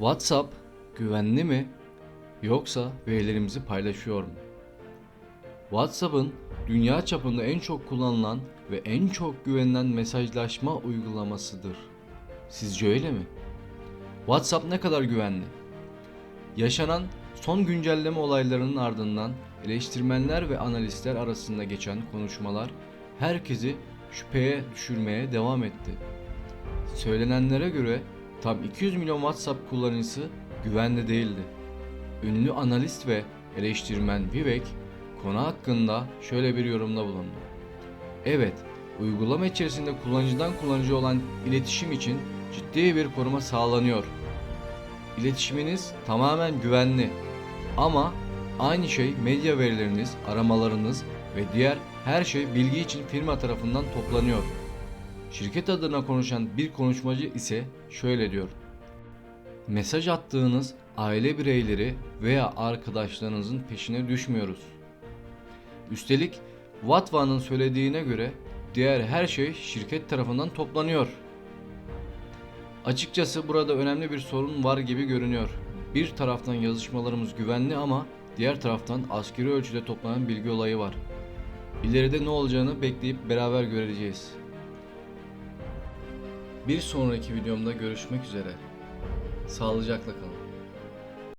WhatsApp güvenli mi yoksa verilerimizi paylaşıyor mu? WhatsApp'ın dünya çapında en çok kullanılan ve en çok güvenilen mesajlaşma uygulamasıdır. Sizce öyle mi? WhatsApp ne kadar güvenli? Yaşanan son güncelleme olaylarının ardından eleştirmenler ve analistler arasında geçen konuşmalar herkesi şüpheye düşürmeye devam etti. Söylenenlere göre tam 200 milyon WhatsApp kullanıcısı güvenli değildi. Ünlü analist ve eleştirmen Vivek konu hakkında şöyle bir yorumda bulundu. Evet, uygulama içerisinde kullanıcıdan kullanıcıya olan iletişim için ciddi bir koruma sağlanıyor. İletişiminiz tamamen güvenli. Ama aynı şey medya verileriniz, aramalarınız ve diğer her şey bilgi için firma tarafından toplanıyor. Şirket adına konuşan bir konuşmacı ise şöyle diyor. Mesaj attığınız aile bireyleri veya arkadaşlarınızın peşine düşmüyoruz. Üstelik Vatva'nın söylediğine göre diğer her şey şirket tarafından toplanıyor. Açıkçası burada önemli bir sorun var gibi görünüyor. Bir taraftan yazışmalarımız güvenli ama diğer taraftan askeri ölçüde toplanan bilgi olayı var. İleride ne olacağını bekleyip beraber göreceğiz. Bir sonraki videomda görüşmek üzere. Sağlıcakla kalın.